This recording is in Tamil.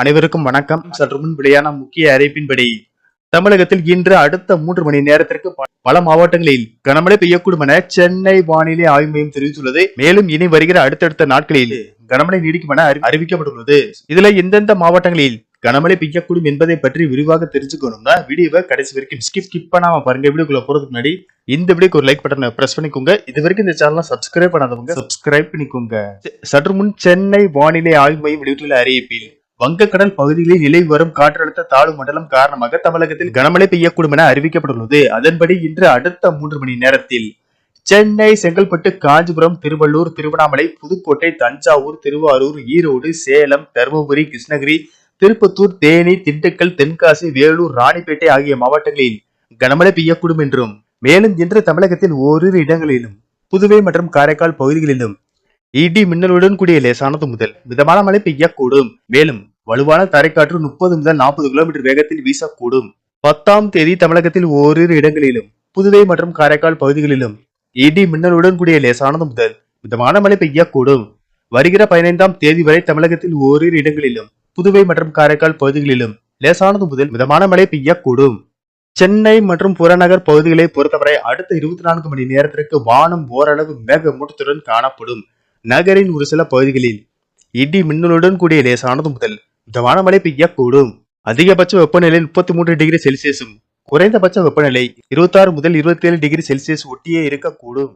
அனைவருக்கும் வணக்கம். சற்று முன் வெளியான முக்கிய அறிவிப்பின்படி தமிழகத்தில் இன்று அடுத்த மூன்று மணி நேரத்திற்கு பல மாவட்டங்களில் கனமழை பெய்யக்கூடும் என சென்னை வானிலை ஆய்வு மையம் தெரிவித்துள்ளது. மேலும் இனி வருகிற அடுத்தடுத்த நாட்களில் கனமழை நீடிக்கும் என அறிவிக்கப்பட்டுள்ளது. இதுல எந்தெந்த மாவட்டங்களில் கனமழை பெய்யக்கூடும் என்பதை பற்றி விரிவாக தெரிஞ்சுக்கணும்னா வீடியோவை கடைசி வரைக்கும் ஸ்கிப் ஸ்கிப் பண்ணாம பாருங்க. வீடியோக்குள்ள போறதுக்கு முன்னாடி இந்த வீடியோக்கு ஒரு லைக் பட்டனை பிரஸ் பண்ணிக்கோங்க. இது வரைக்கும் இந்த சேனலை சப்ஸ்கிரைப் பண்ணாதவங்க சப்ஸ்கிரைப் பண்ணிக்கோங்க. சற்று முன் சென்னை வானிலை ஆய்வு மையம் வெளியிட்டுள்ள அறிவிப்பில் வங்கக்கடல் பகுதிகளில் நிலை வரும் காற்றழுத்த தாழ்வு மண்டலம் காரணமாக தமிழகத்தில் கனமழை பெய்யக்கூடும் என அறிவிக்கப்பட்டுள்ளது. அதன்படி இன்று அடுத்த மூன்று மணி நேரத்தில் சென்னை செங்கல்பட்டு காஞ்சிபுரம் திருவள்ளூர் திருவண்ணாமலை புதுக்கோட்டை தஞ்சாவூர் திருவாரூர் ஈரோடு சேலம் தருமபுரி கிருஷ்ணகிரி திருப்பத்தூர் தேனி திண்டுக்கல் தென்காசி வேலூர் ராணிப்பேட்டை ஆகிய மாவட்டங்களில் கனமழை பெய்யக்கூடும் என்றும் மேலும் இன்று தமிழகத்தின் ஓரிரு இடங்களிலும் புதுவை மற்றும் காரைக்கால் பகுதிகளிலும் இடி மின்னலுடன் கூடிய லேசானது முதல் மிதமான மழை பெய்யக்கூடும். மேலும் வலுவான தரைக்காற்று முப்பது முதல் நாற்பது கிலோமீட்டர் வேகத்தில் வீசக்கூடும். பத்தாம் தேதி தமிழகத்தில் ஓரிரு இடங்களிலும் புதுவை மற்றும் காரைக்கால் பகுதிகளிலும் இடி மின்னலுடன் கூடிய லேசானது முதல் மிதமான மழை பெய்யக்கூடும். வருகிற பதினைந்தாம் தேதி வரை தமிழகத்தில் ஓரிரு இடங்களிலும் புதுவை மற்றும் காரைக்கால் பகுதிகளிலும் லேசானது முதல் மிதமான மழை பெய்யக்கூடும். சென்னை மற்றும் புறநகர் பகுதிகளை பொறுத்தவரை அடுத்த இருபத்தி நான்கு மணி நேரத்திற்கு வானம் ஓரளவு மேகமூட்டத்துடன் காணப்படும். நகரின் ஒரு சில பகுதிகளில் இடி மின்னலுடன் கூடிய லேசானது முதல் இந்த வானமழை பெய்யக்கூடும் அதிகபட்ச வெப்பநிலை முப்பத்தி மூன்று டிகிரி செல்சியஸும் குறைந்தபட்ச வெப்பநிலை இருபத்தாறு முதல் இருபத்தி ஏழு டிகிரி செல்சியஸ் ஒட்டியே இருக்கக்கூடும்.